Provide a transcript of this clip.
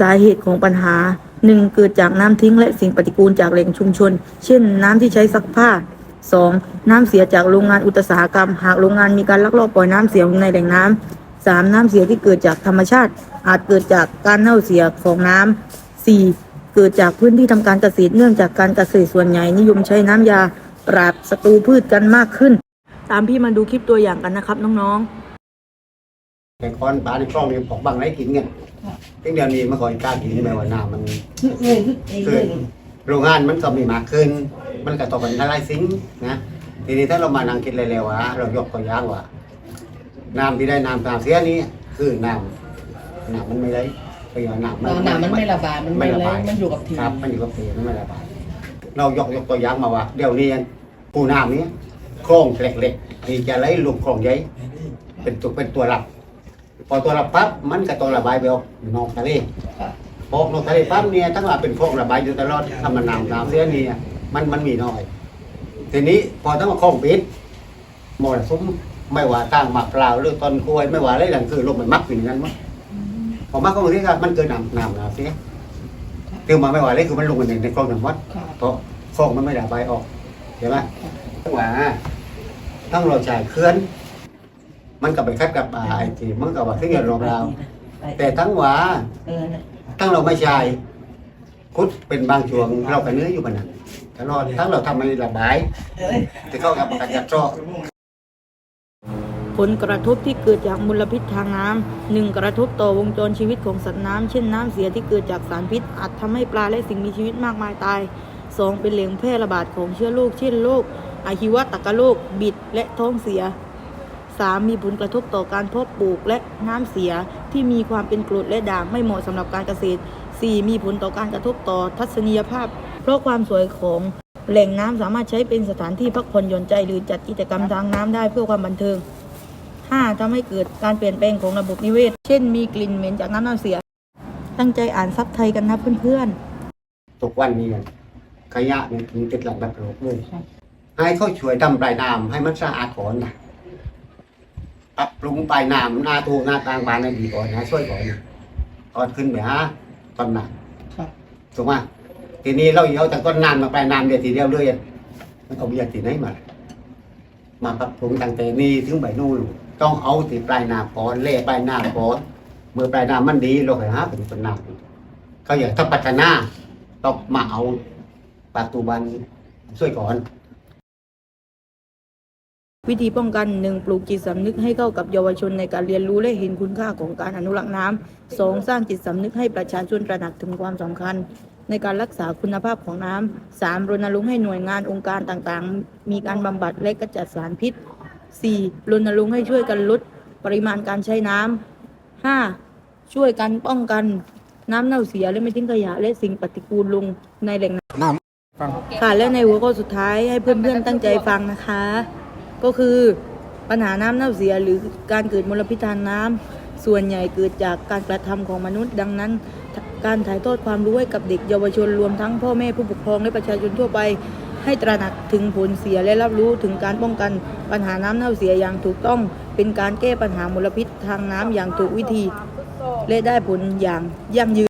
สาเหตุของปัญหา 1. เกิดจากน้ำทิ้งและสิ่งปฏิกูลจากแหล่งชุมชน เช่น น้ำที่ใช้ซักผ้า 2. น้ำเสียจากโรงงานอุตสาหกรรม หากโรงงานมีการลักลอบปล่อยน้ำเสียลงในแหล่งน้ำ 3. น้ำเสียที่เกิดจากธรรมชาติ อาจเกิดจากการเน่าเสียของน้ำ 4. เกิดจากพื้นที่ทำการเกษตรเนื่องจากการเกษตรส่วนใหญ่นิยมใช้น้ำยา ปราบศัตรูพืชกันมากขึ้น ตามพี่มาดูคลิปตัวอย่างกันนะครับน้องๆ แต่คอนปลาในคลองนี่ของบางไรกินกันตั้งเดี๋ยวนี้เมื่อก่อนกล้ากินไหมว่าน้ำมันนึกเลยนึกเองคืเลอยโรงงานมันก็มีมากขึ้น มันก็ต้องเป็นทลายซิงค์นะทีนี้ถ้าเรามานั่งคิดเร็วๆว่าเรายกตัวอย่างว่าน้ำที่ได้น้ำตามเสียนี้คือน้ำน้ำมันไม่ได้เพราะว่าน้ำน้ำมันไม่ระบายมันไม่ระไหลบายมันอยู่กับทีครับ มันอยู่กับทีมันไม่ระบายเรายกยกตัวอย่างมาว่าเดี๋ยวนี้ปูน้ำนี้โครงเหล็กๆที่จะไหลลูกโครงใหญ่เป็นตัวเป็นตัวหลัก พอตัวรับปั๊บมันก็ต้องระบายไปออกนอกทะเลค่ะพอออกนอกทะเลปั๊บเนี่ยทั้งว่าเป็นโครงระบายอยู่ตลอดถ้ามันน้ำน้ำเสียนี่มันมันมีน้อย ทีนี้พอทั้งว่าโครงปิดมรสุมไม่ว่าตั้งหมากเปล่าวหรือต้นกล้วยไม่ว่าอะไรหลังคือลมมันมักอยู่อย่างนั้นมั้งพอมักก็บางทีก็มันเกิดน้ำน้ำน้ำเสียคือมาไม่ว่าเลยคือมันลงไปในในคลองน้ำวัดค่ะเพราะคลองมันไม่ระบายออกเห็นไหมทั้งว่าทั้งเราจ่ายเคลื่อน มันก็ไปคัดกับอ่าไอ้ที่มันก็ว่าที่เงินรองเราวแต่ทั้งว่าเออน่ะทั้งเราไม่ใช่คุดเป็นบางช่วงเราก็เนื้ออยู่มันนั้นตลอดทั้งเราทำมันระบายเอ้ยที่เข้ากับการจัดจ่อ ผลกระทบที่เกิดจากมลพิษทางน้ำหนึ่งกระทบต่อวงจรชีวิตของสัตว์น้ำเช่นน้ำเสียที่เกิดจากสารพิษ อาจทำให้ปลาและสิ่งมีชีวิตมากมายตาย 2. เป็นแหล่งแพร่ระบาดของเชื้อโรคเช่นโรคอาหิวะตกโรคบิดและท้องเสีย 3. มีผลกระทบต่อการเพาะปลูกและน้ำเสียที่มีความเป็นกรดและด่างไม่เหมาะสำหรับการเกษตร 4. มีผลต่อการกระทบต่อทัศนียภาพ เพราะความสวยของแหล่งน้ำสามารถใช้เป็นสถานที่พักผ่อนหย่อนใจหรือจัดกิจกรรมทางน้ำได้เพื่อความบันเทิง 5. ทำให้เกิดการเปลี่ยนแปลงของระบบนิเวศ เช่นมีกลิ่นเหม็นจากน้ำเน่าเสีย ตั้งใจอ่านซับไทยกันนะเพื่อนๆ ทุกวันนี้ขยะเนี่ยถึงติดหลังแบบโลกเลยให้เขาช่วยดำปลายน้ำให้มันสะอาดก่อนนะ ปรับปรุงปลายน้ำหน้าทูหน้าต่างบานให้ดีก่อนนะช่วยก่อนนะก่อนขึ้นไปฮะตอนหนักค่ะถูกไหมทีนี้เราเอาจากต้นน้ำมาปลายน้ำเดียวทีเดียวเลยมันเอาเบียร์ที่ไหนมามาปรับปรุงตั้งแต่นี้ถึงใบนู่นต้องเอาที่ปลายน้ำก่อนเล่ปลายน้ำก่อนเมื่อปลายน้ำมันดีเราก็หาเป็นต้นน้ำเขาอยากถ้าพัฒนาต้องมาเอาปัจจุบันช่วยก่อน วิธีป้องกัน 1. ปลูกจิตสำนึกให้เข้ากับเยาวชนในการเรียนรู้และเห็นคุณค่าของการอนุรักษ์น้ำ 2. สร้างจิตสำนึกให้ประชาชนตระหนักถึงความสำคัญ ในการรักษาคุณภาพของน้ำ 3. รณรงค์ให้หน่วยงานองค์การต่างๆ มีการบำบัดและกำจัดสารพิษ 4. รณรงค์ให้ช่วยกันลดปริมาณการใช้น้ำ 5. ช่วยกันป้องกันน้ำเน่าเสียและไม่ทิ้งขยะและสิ่งปฏิกูลลงในแหล่งน้ำค่ะและในหัวข้อสุดท้ายให้เพื่อนๆตั้งใจฟังนะคะ ก็คือปัญหาน้ำเน่าเสียหรือการเกิดมลพิษทางน้ำส่วนใหญ่เกิดจากการกระทำของมนุษย์ดังนั้นการถ่ายทอดความรู้ให้กับเด็กเยาวชนรวมทั้งพ่อแม่ผู้ปกครองและประชาชนทั่วไป ให้ตระหนักถึงผลเสียและรับรู้ถึงการป้องกันปัญหาน้ำเน่าเสียอย่างถูกต้อง เป็นการแก้ปัญหามลพิษทางน้ำอย่างถูกวิธี และได้ผลอย่างยั่งยืน